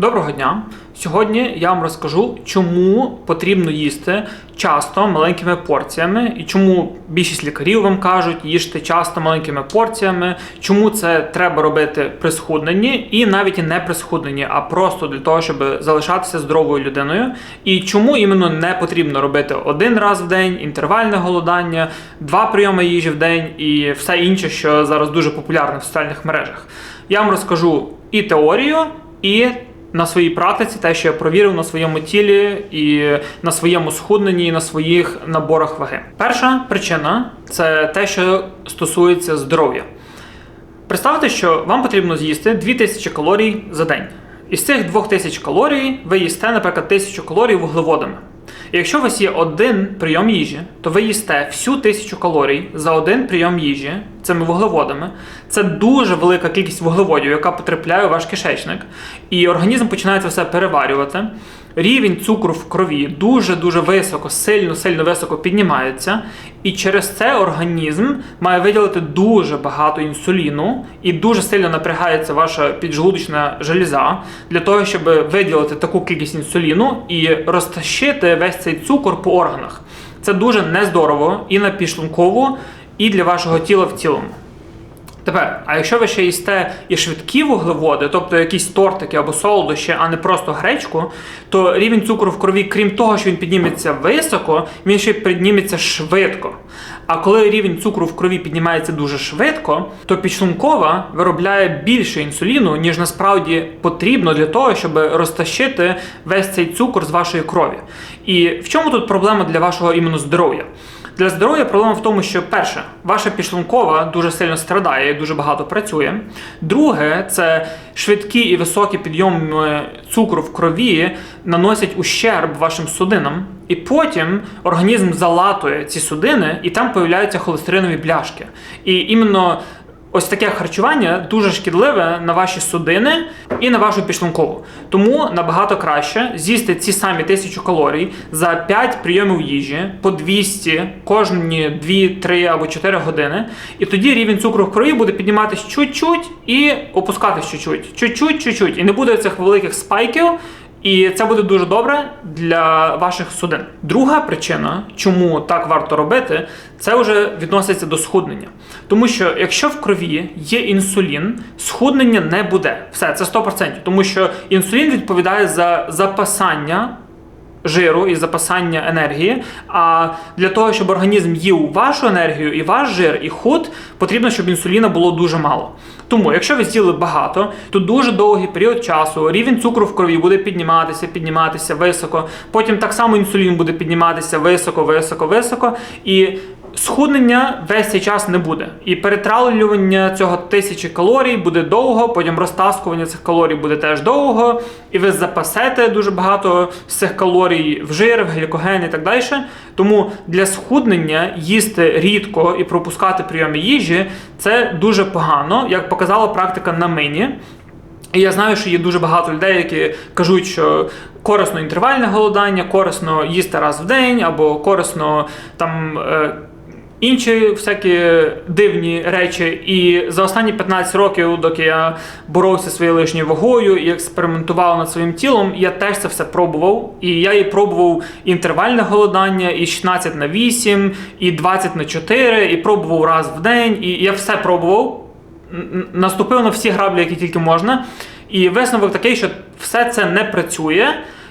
Доброго дня! Сьогодні я вам розкажу, чому потрібно їсти часто маленькими порціями, і чому більшість лікарів вам кажуть, їжте часто маленькими порціями, чому це треба робити при схудненні, і навіть не при схудненні, а просто для того, щоб залишатися здоровою людиною. І чому іменно не потрібно робити один раз в день, інтервальне голодання, два прийоми їжі в день і все інше, що зараз дуже популярне в соціальних мережах. Я вам розкажу і теорію, і на своїй практиці, те, що я провірив на своєму тілі, і на своєму схудненні, і на своїх наборах ваги. Перша причина це те, що стосується здоров'я. Представте, що вам потрібно з'їсти 2000 калорій за день. Із цих 2000 калорій ви їсте, наприклад, 1000 калорій вуглеводами. Якщо у вас є один прийом їжі, то ви їсте всю тисячу калорій за один прийом їжі цими вуглеводами. Це дуже велика кількість вуглеводів, яка потрапляє у ваш кишечник, і організм починає це все переварювати. Рівень цукру в крові дуже-дуже високо, сильно, сильно високо піднімається, і через це організм має виділити дуже багато інсуліну і дуже сильно напрягається ваша піджелудочна желіза для того, щоб виділити таку кількість інсуліну і розтащити весь цей цукор по органах. Це дуже нездорово і на підшлункову, і для вашого тіла в цілому. Тепер, а якщо ви ще їсте і швидкі вуглеводи, тобто якісь тортики або солодощі, а не просто гречку, то рівень цукру в крові, крім того, що він підніметься високо, він ще підніметься швидко. А коли рівень цукру в крові піднімається дуже швидко, то підшлункова виробляє більше інсуліну, ніж насправді потрібно для того, щоб розтащити весь цей цукор з вашої крові. І в чому тут проблема для вашого іменно здоров'я? Для здоров'я проблема в тому, що перше, ваша підшлункова дуже сильно страдає і дуже багато працює. Друге, це швидкі і високі підйоми цукру в крові наносять ущерб вашим судинам. І потім організм залатує ці судини, і там появляються холестеринові бляшки. І іменно Ось таке харчування дуже шкідливе на ваші судини і на вашу підшлункову. Тому набагато краще з'їсти ці самі тисячу калорій за 5 прийомів їжі по 200 кожні 2, 3 або 4 години. І тоді рівень цукру в крові буде підніматись чуть-чуть і опускатись чуть-чуть. Чуть-чуть, чуть-чуть. І не буде цих великих спайків. І це буде дуже добре для ваших судин. Друга причина, чому так варто робити, це вже відноситься до схуднення. Тому що якщо в крові є інсулін, схуднення не буде. Все, це 100%. Тому що інсулін відповідає за запасання. Жиру і запасання енергії. А для того, щоб організм їв вашу енергію і ваш жир, і худ, потрібно, щоб інсуліна було дуже мало. Тому, якщо ви з'їли багато, то дуже довгий період часу рівень цукру в крові буде підніматися, підніматися високо. Потім так само інсулін буде підніматися високо, високо, високо. І Схуднення весь цей час не буде. І перетравлювання цього тисячі калорій буде довго, потім розтаскування цих калорій буде теж довго, і ви запасете дуже багато з цих калорій в жир, в глікоген і так далі. Тому для схуднення їсти рідко і пропускати прийоми їжі це дуже погано, як показала практика на мені. І я знаю, що є дуже багато людей, які кажуть, що корисно інтервальне голодання, корисно їсти раз в день, або корисно там. Інші всякі дивні речі. І за останні 15 років, доки я боровся своєю лишньою вагою і експериментував над своїм тілом, я теж це все пробував. І я і пробував інтервальне голодання, і 16 на 8, і 20 на 4, і пробував раз в день. І я все пробував. Наступив на всі граблі, які тільки можна. І висновок такий, що все це не працює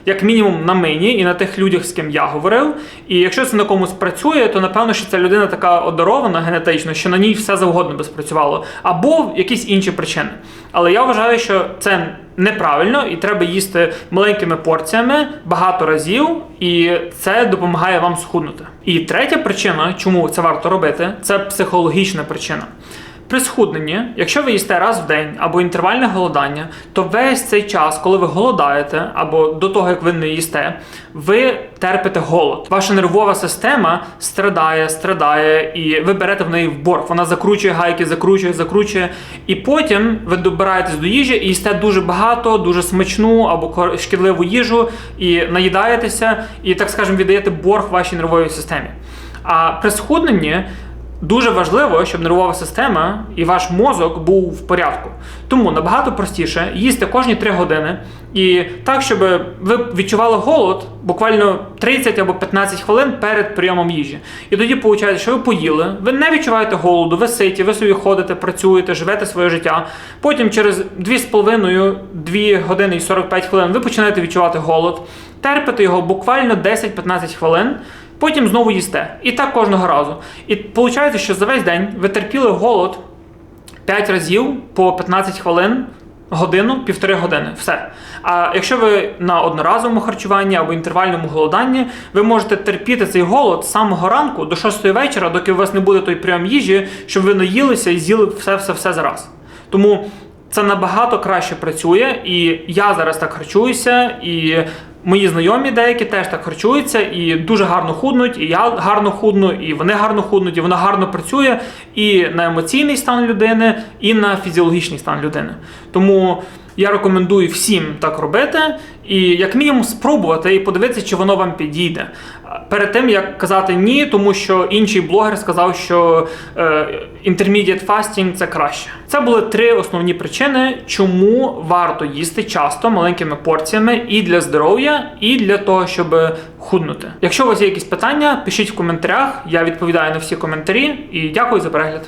як мінімум на мені і на тих людях, з ким я говорив. І якщо це на комусь працює, то напевно, що ця людина така одарована генетично, що на ній все завгодно би спрацювало, або якісь інші причини. Але я вважаю, що це неправильно і треба їсти маленькими порціями багато разів, і це допомагає вам схуднути. І третя причина, чому це варто робити, це психологічна причина. При схудненні, якщо ви їсте раз в день або інтервальне голодання, то весь цей час, коли ви голодаєте, або до того як ви не їсте, ви терпите голод. Ваша нервова система страдає, страдає, і ви берете в неї в борг. Вона закручує гайки, закручує, закручує. І потім ви добираєтесь до їжі і їсте дуже багато, дуже смачну або шкідливу їжу, і наїдаєтеся, і так скажемо, віддаєте борг вашій нервовій системі. А при схудненні Дуже важливо, щоб нервова система і ваш мозок був в порядку. Тому набагато простіше їсти кожні 3 години і так, щоб ви відчували голод буквально 30 або 15 хвилин перед прийомом їжі. І тоді виходить, що ви поїли, ви не відчуваєте голоду, ви ситі, ви собі ходите, працюєте, живете своє життя. Потім через 2,5-2 години і 45 хвилин ви починаєте відчувати голод, терпите його буквально 10-15 хвилин. Потім знову їсте. І так кожного разу. І виходить, що за весь день ви терпіли голод 5 разів по 15 хвилин, годину, півтори години. Все. А якщо ви на одноразовому харчуванні або інтервальному голоданні, ви можете терпіти цей голод з самого ранку до 6 вечора, доки у вас не буде той прийом їжі, щоб ви наїлися і з'їли все-все-все зараз. Тому це набагато краще працює, і я зараз так харчуюся, і мої знайомі деякі теж так харчуються і дуже гарно худнуть, і я гарно худну, і вони гарно худнуть, і вона гарно працює і на емоційний стан людини, і на фізіологічний стан людини. Тому я рекомендую всім так робити, і як мінімум спробувати і подивитися, чи воно вам підійде. Перед тим як казати ні, тому що інший блогер сказав, що е, intermediate fasting – це краще. Це були три основні причини, чому варто їсти часто маленькими порціями і для здоров'я, і для того, щоб худнути. Якщо у вас є якісь питання, пишіть в коментарях. Я відповідаю на всі коментарі і дякую за перегляд.